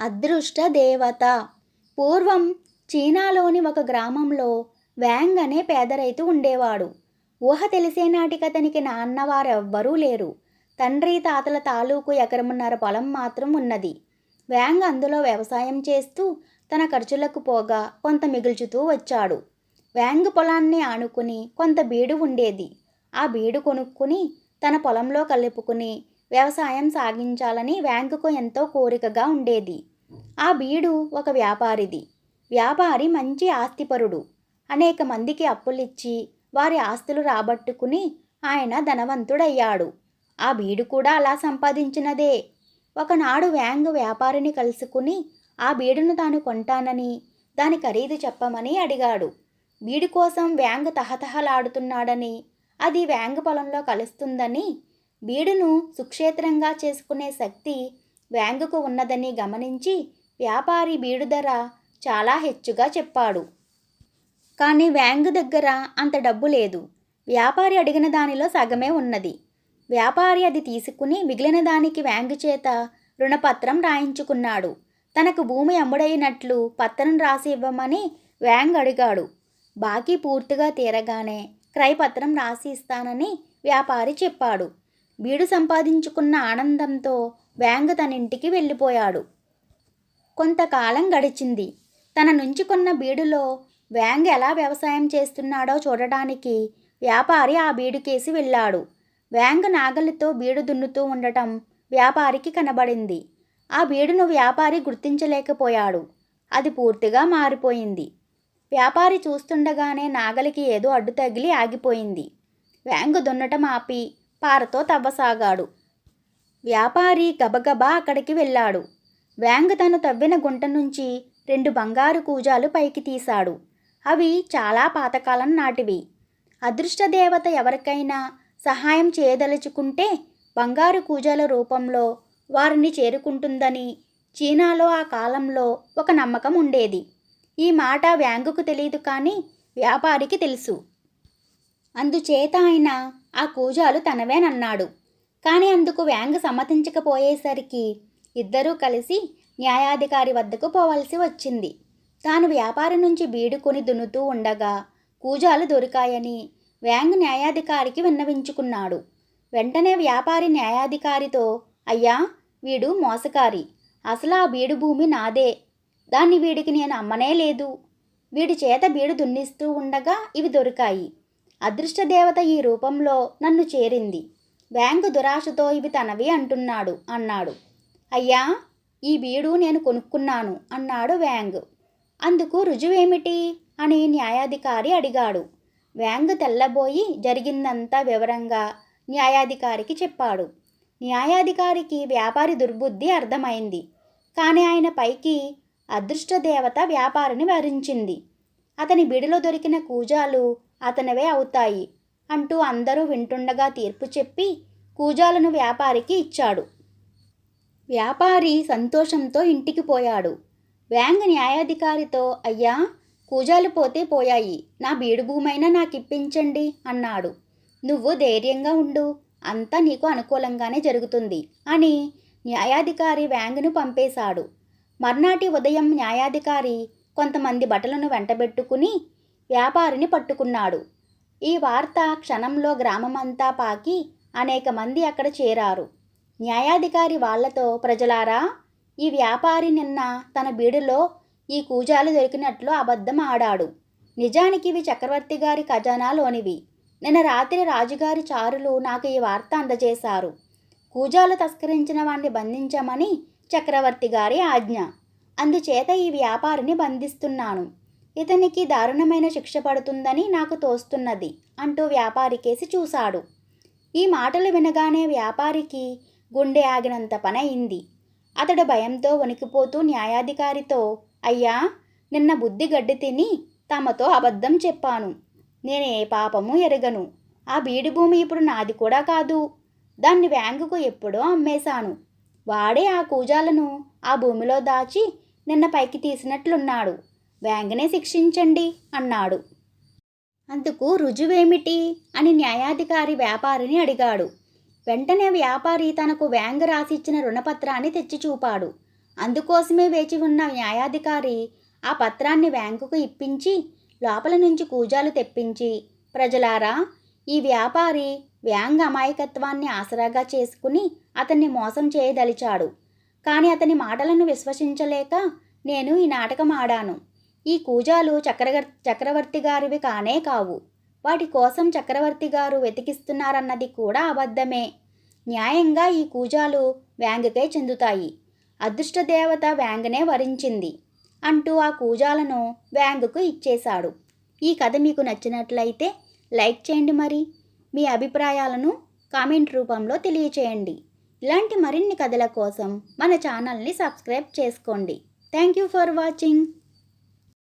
అదృష్ట దేవత పూర్వం చీనాలోని ఒక గ్రామంలో వ్యాంగ్ అనే పేదరైతు ఉండేవాడు. ఊహ తెలిసేనాటికి అతనికి నాన్నవారెవ్వరూ లేరు. తండ్రి తాతల తాలూకు ఎకరమున్నర పొలం మాత్రం ఉన్నది. వ్యాంగ్ అందులో వ్యవసాయం చేస్తూ తన ఖర్చులకు పోగా కొంత మిగుల్చుతూ వచ్చాడు. వ్యాంగ్ పొలాన్ని ఆనుకుని కొంత బీడు ఉండేది. ఆ బీడు కొనుక్కుని తన పొలంలో కలుపుకుని వ్యవసాయం సాగించాలని వ్యాంగ్కు ఎంతో కోరికగా ఉండేది. ఆ బీడు ఒక వ్యాపారిది. వ్యాపారి మంచి ఆస్తిపరుడు. అనేక మందికి అప్పులిచ్చి వారి ఆస్తులు రాబట్టుకుని ఆయన ధనవంతుడయ్యాడు. ఆ బీడు కూడా అలా సంపాదించినదే. ఒకనాడు వ్యాంగ్ వ్యాపారిని కలుసుకుని ఆ బీడును తాను కొంటానని దాని ఖరీదు చెప్పమని అడిగాడు. బీడు కోసం వ్యాంగ్ తహతహలాడుతున్నాడని అది వ్యాంగ్ పొలంలో కలుస్తుందని బీడును సుక్షేత్రంగా చేసుకునే శక్తి బ్యాంకుకు ఉన్నదని గమనించి వ్యాపారి బీడు ధర చాలా హెచ్చుగా చెప్పాడు. కానీ బ్యాంకు దగ్గర అంత డబ్బు లేదు. వ్యాపారి అడిగిన దానిలో సగమే ఉన్నది. వ్యాపారి అది తీసుకుని మిగిలిన దానికి బ్యాంకు చేత రుణపత్రం రాయించుకున్నాడు. తనకు భూమి అమ్ముడైనట్లు పత్రం రాసి ఇవ్వమని వ్యాంగ్ అడిగాడు. బాకీ పూర్తిగా తీరగానే క్రయపత్రం రాసి ఇస్తానని వ్యాపారి చెప్పాడు. బీడు సంపాదించుకున్న ఆనందంతో వ్యాంగ్ తన ఇంటికి వెళ్ళిపోయాడు. కొంతకాలం గడిచింది. తన నుంచి కొన్న బీడులో వ్యాంగ్ ఎలా వ్యవసాయం చేస్తున్నాడో చూడడానికి వ్యాపారి ఆ బీడుకేసి వెళ్ళాడు. వ్యాంగ్ నాగలితో బీడు దున్నుతూ ఉండటం వ్యాపారికి కనబడింది. ఆ బీడును వ్యాపారి గుర్తించలేకపోయాడు. అది పూర్తిగా మారిపోయింది. వ్యాపారి చూస్తుండగానే నాగలికి ఏదో అడ్డు తగిలి ఆగిపోయింది. వ్యాంగ్ దున్నటం ఆపి పారతో తవ్వసాగాడు. వ్యాపారి గబగబా అక్కడికి వెళ్ళాడు. వ్యాంగ్ తను తవ్విన గుంట నుంచి రెండు బంగారు కూజాలు పైకి తీశాడు. అవి చాలా పాతకాలం నాటివి. అదృష్టదేవత ఎవరికైనా సహాయం చేయదలుచుకుంటే బంగారు కూజాల రూపంలో వారిని చేరుకుంటుందని చీనాలో ఆ కాలంలో ఒక నమ్మకం ఉండేది. ఈ మాట వ్యాంగుకు తెలియదు కానీ వ్యాపారికి తెలుసు. అందుచేత ఆయన ఆ కూజాలు తనవేనన్నాడు. కానీ అందుకు వ్యాంగ్ సమ్మతించకపోయేసరికి ఇద్దరూ కలిసి న్యాయాధికారి వద్దకు పోవలసి వచ్చింది. తాను వ్యాపారి నుంచి బీడుకొని దున్నుతూ ఉండగా కూజాలు దొరికాయని వ్యాంగ్ న్యాయాధికారికి విన్నవించుకున్నాడు. వెంటనే వ్యాపారి న్యాయాధికారితో అయ్యా వీడు మోసకారి. అసలు ఆ బీడు భూమి నాదే. దాన్ని వీడికి నేను అమ్మనే లేదు. వీడి చేత బీడు దున్నిస్తూ ఉండగా ఇవి దొరికాయి. అదృష్టదేవత ఈ రూపంలో నన్ను చేరింది. బ్యాంకు దురాశతో ఇవి తనవి అంటున్నాడు అన్నాడు. అయ్యా ఈ బీడు నేను కొనుక్కున్నాను అన్నాడు వ్యాంగ్. అందుకు రుజువేమిటి? అని న్యాయాధికారి అడిగాడు. వ్యాంగ్ తెల్లబోయి జరిగిందంతా వివరంగా న్యాయాధికారికి చెప్పాడు. న్యాయాధికారికి వ్యాపారి దుర్బుద్ధి అర్థమైంది. కానీ ఆయన పైకి అదృష్టదేవత వ్యాపారిని వరించింది. అతని బిడిలో దొరికిన కూజాలు అతనివే అవుతాయి. అంటూ అందరూ వింటుండగా తీర్పు చెప్పి కూజాలను వ్యాపారికి ఇచ్చాడు. వ్యాపారి సంతోషంతో ఇంటికి పోయాడు. వ్యాంగ్ న్యాయాధికారితో అయ్యా కూజాలు పోతే పోయాయి. నా బీడు భూమైనా నాకు ఇప్పించండి అన్నాడు. నువ్వు ధైర్యంగా ఉండు. అంతా నీకు అనుకూలంగానే జరుగుతుంది అని న్యాయాధికారి వ్యాంగ్ను పంపేశాడు. మర్నాటి ఉదయం న్యాయాధికారి కొంతమంది బట్టలను వెంటబెట్టుకుని వ్యాపారిని పట్టుకున్నాడు. ఈ వార్త క్షణంలో గ్రామమంతా పాకి అనేక మంది అక్కడ చేరారు. న్యాయాధికారి వాళ్ళతో ప్రజలారా ఈ వ్యాపారి నిన్న తన బీడులో ఈ కూజాలు దొరికినట్లు అబద్ధం ఆడాడు. నిజానికి ఇవి చక్రవర్తి గారి ఖజానాలోనివి. నిన్న రాత్రి రాజుగారి చారులు నాకు ఈ వార్త అందజేశారు. కూజాలు తస్కరించిన వాణ్ణి బంధించమని చక్రవర్తి గారి ఆజ్ఞ. అందుచేత ఈ వ్యాపారిని బంధిస్తున్నాను. ఇతనికి దారుణమైన శిక్ష పడుతుందని నాకు తోస్తున్నది అంటూ వ్యాపారికేసి చూశాడు. ఈ మాటలు వినగానే వ్యాపారికి గుండె ఆగినంత పనయింది. అతడు భయంతో వణికిపోతూ న్యాయాధికారితో అయ్యా నిన్న బుద్ధి గడ్డి తిని తమతో అబద్ధం చెప్పాను. నేను ఏ పాపము ఎరగను. ఆ బీడి భూమి ఇప్పుడు నాది కూడా కాదు. దాన్ని బ్యాంకుకు ఎప్పుడో అమ్మేశాను. వాడే ఆ కూజాలను ఆ భూమిలో దాచి నిన్న పైకి తీసినట్లున్నాడు. వ్యాంగనే శిక్షించండి అన్నాడు. అందుకు రుజువేమిటి? అని న్యాయాధికారి వ్యాపారిని అడిగాడు. వెంటనే వ్యాపారి తనకు వ్యాంగ్ రాసిచ్చిన రుణపత్రాన్ని తెచ్చి చూపాడు అందుకోసమే వేచి ఉన్న న్యాయాధికారి ఆ పత్రాన్ని బ్యాంకుకు ఇప్పించి లోపల నుంచి కూజాలు తెప్పించి ప్రజలారా ఈ వ్యాపారి వ్యాంగ్ అమాయకత్వాన్ని ఆసరాగా చేసుకుని అతన్ని మోసం చేయదలిచాడు. కానీ అతని మాటలను విశ్వసించలేక నేను ఈ నాటకం ఆడాను. ఈ కూజాలు చక్రగర్ చక్రవర్తి గారివి కానే కావు. వాటి కోసం చక్రవర్తి గారు వెతికిస్తున్నారన్నది కూడా అబద్ధమే. న్యాయంగా ఈ కూజాలు వ్యాంగకే చెందుతాయి. అదృష్టదేవత వ్యాంగనే వరించింది. అంటూ ఆ కూజాలను వ్యాంగుకు ఇచ్చేశాడు. ఈ కథ మీకు నచ్చినట్లయితే లైక్ చేయండి మరి. మీ అభిప్రాయాలను కామెంట్ రూపంలో తెలియచేయండి. ఇలాంటి మరిన్ని కథల కోసం మన ఛానల్ని సబ్స్క్రైబ్ చేసుకోండి. Thank you for watching.